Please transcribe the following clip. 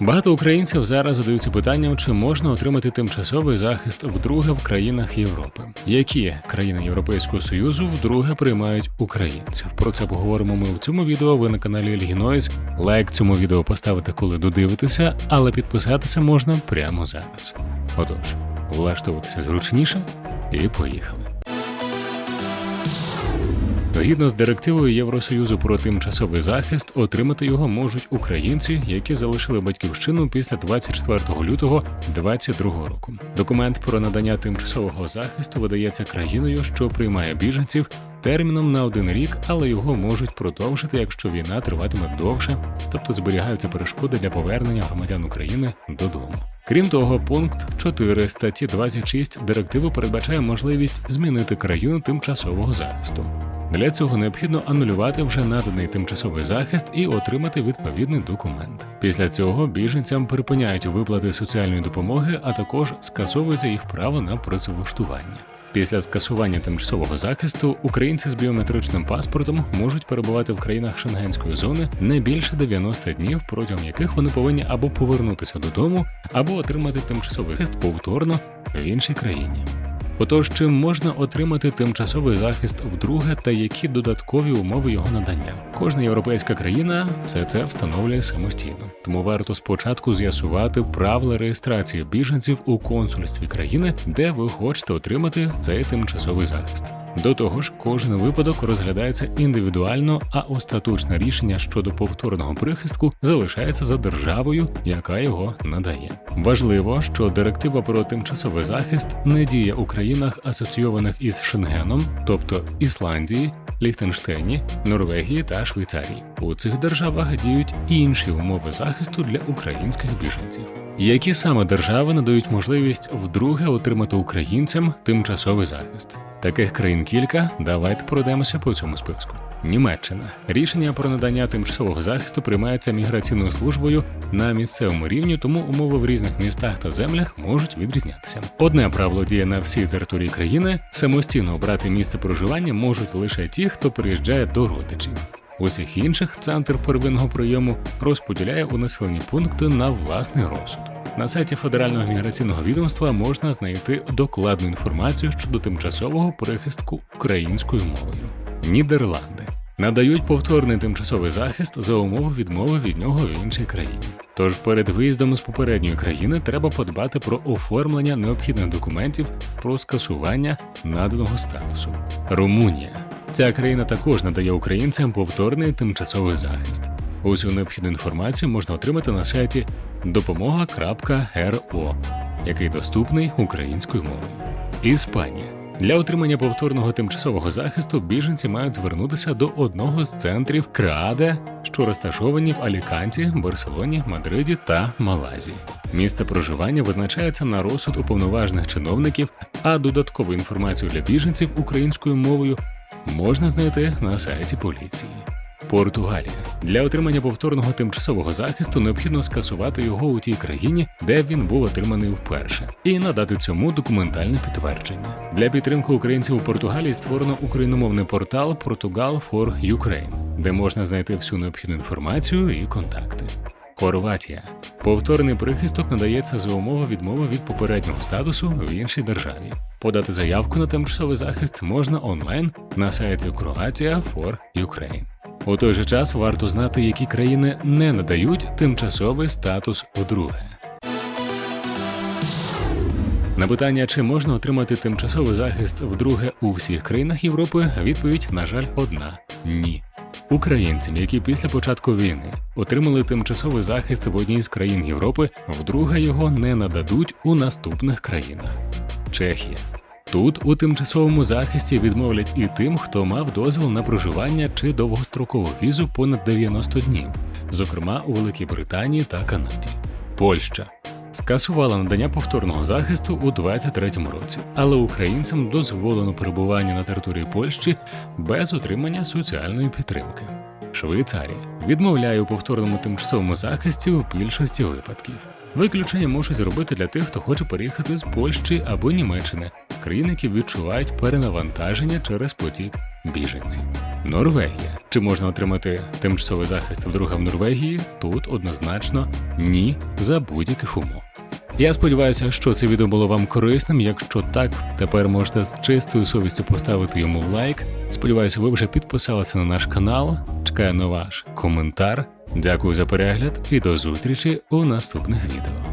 Багато українців зараз задаються питанням, чи можна отримати тимчасовий захист вдруге в країнах Європи. Які країни Європейського Союзу вдруге приймають українців? Про це поговоримо ми в цьому відео. Ви на каналі Ельгінойз. Лайк цьому відео поставити, коли додивитеся, але підписатися можна прямо зараз. Отож, влаштовуватися зручніше і поїхали. Згідно з директивою Євросоюзу про тимчасовий захист, отримати його можуть українці, які залишили батьківщину після 24 лютого 2022 року. Документ про надання тимчасового захисту видається країною, що приймає біженців терміном на один рік, але його можуть продовжити, якщо війна триватиме довше, тобто зберігаються перешкоди для повернення громадян України додому. Крім того, пункт 4 статті 26 директиви передбачає можливість змінити країну тимчасового захисту. Для цього необхідно анулювати вже наданий тимчасовий захист і отримати відповідний документ. Після цього біженцям припиняють виплати соціальної допомоги, а також скасовується їх право на працевлаштування. Після скасування тимчасового захисту українці з біометричним паспортом можуть перебувати в країнах шенгенської зони не більше 90 днів, протягом яких вони повинні або повернутися додому, або отримати тимчасовий захист повторно в іншій країні. Отож, чи можна отримати тимчасовий захист вдруге та які додаткові умови його надання? Кожна європейська країна все це встановлює самостійно, тому варто спочатку з'ясувати правила реєстрації біженців у консульстві країни, де ви хочете отримати цей тимчасовий захист. До того ж, кожен випадок розглядається індивідуально, а остаточне рішення щодо повторного прихистку залишається за державою, яка його надає. Важливо, що директива про тимчасовий захист не діє у країнах, асоційованих із Шенгеном, тобто Ісландії, Ліхтенштейні, Норвегії та Швейцарії. У цих державах діють інші умови захисту для українських біженців. Які саме держави надають можливість вдруге отримати українцям тимчасовий захист? Таких країн кілька. Давайте пройдемося по цьому списку. Німеччина рішення про надання тимчасового захисту приймається міграційною службою на місцевому рівні, тому умови в різних містах та землях можуть відрізнятися. Одне правило діє на всій території країни: самостійно обрати місце проживання можуть лише ті, хто приїжджає до родичів. Усіх інших центр первинного прийому розподіляє у населені пункти на власний розсуд. На сайті Федерального міграційного відомства можна знайти докладну інформацію щодо тимчасового прихистку українською мовою. Нідерланди надають повторний тимчасовий захист за умови відмови від нього в іншій країні. Тож перед виїздом з попередньої країни треба подбати про оформлення необхідних документів про скасування наданого статусу. Румунія ця країна також надає українцям повторний тимчасовий захист. Усю необхідну інформацію можна отримати на сайті допомога.ро, який доступний українською мовою. Іспанія для отримання повторного тимчасового захисту біженці мають звернутися до одного з центрів КРАДЕ, що розташовані в Аліканті, Барселоні, Мадриді та Малазі. Місце проживання визначається на розсуд уповноважених чиновників, а додаткову інформацію для біженців українською мовою можна знайти на сайті поліції. Португалія для отримання повторного тимчасового захисту необхідно скасувати його у тій країні, де він був отриманий вперше, і надати цьому документальне підтвердження. Для підтримки українців у Португалії створено україномовний портал Portugal for Ukraine, де можна знайти всю необхідну інформацію і контакти. Хорватія повторний прихисток надається за умови відмови від попереднього статусу в іншій державі. Подати заявку на тимчасовий захист можна онлайн на сайті Croatia for Ukraine. У той же час варто знати, які країни не надають тимчасовий статус вдруге. На питання, чи можна отримати тимчасовий захист вдруге у всіх країнах Європи, відповідь, на жаль, одна ні. Українцям, які після початку війни отримали тимчасовий захист в одній з країн Європи, вдруге його не нададуть у наступних країнах: Чехія, Тут у тимчасовому захисті відмовлять і тим, хто мав дозвіл на проживання чи довгострокову візу понад 90 днів, зокрема у Великій Британії та Канаді. Польща скасувала надання повторного захисту у 2023 році, але українцям дозволено перебування на території Польщі без отримання соціальної підтримки. Швейцарія відмовляє у повторному тимчасовому захисті в більшості випадків. Виключення можуть зробити для тих, хто хоче переїхати з Польщі або Німеччини, країн, які відчувають перенавантаження через потік біженців. Норвегія. Чи можна отримати тимчасовий захист вдруге в Норвегії? Тут однозначно ні за будь-яких умов. Я сподіваюся, що це відео було вам корисним. Якщо так, тепер можете з чистою совістю поставити йому лайк. Сподіваюся, ви вже підписалися на наш канал. Чекаю на ваш коментар. Дякую за перегляд і до зустрічі у наступних відео.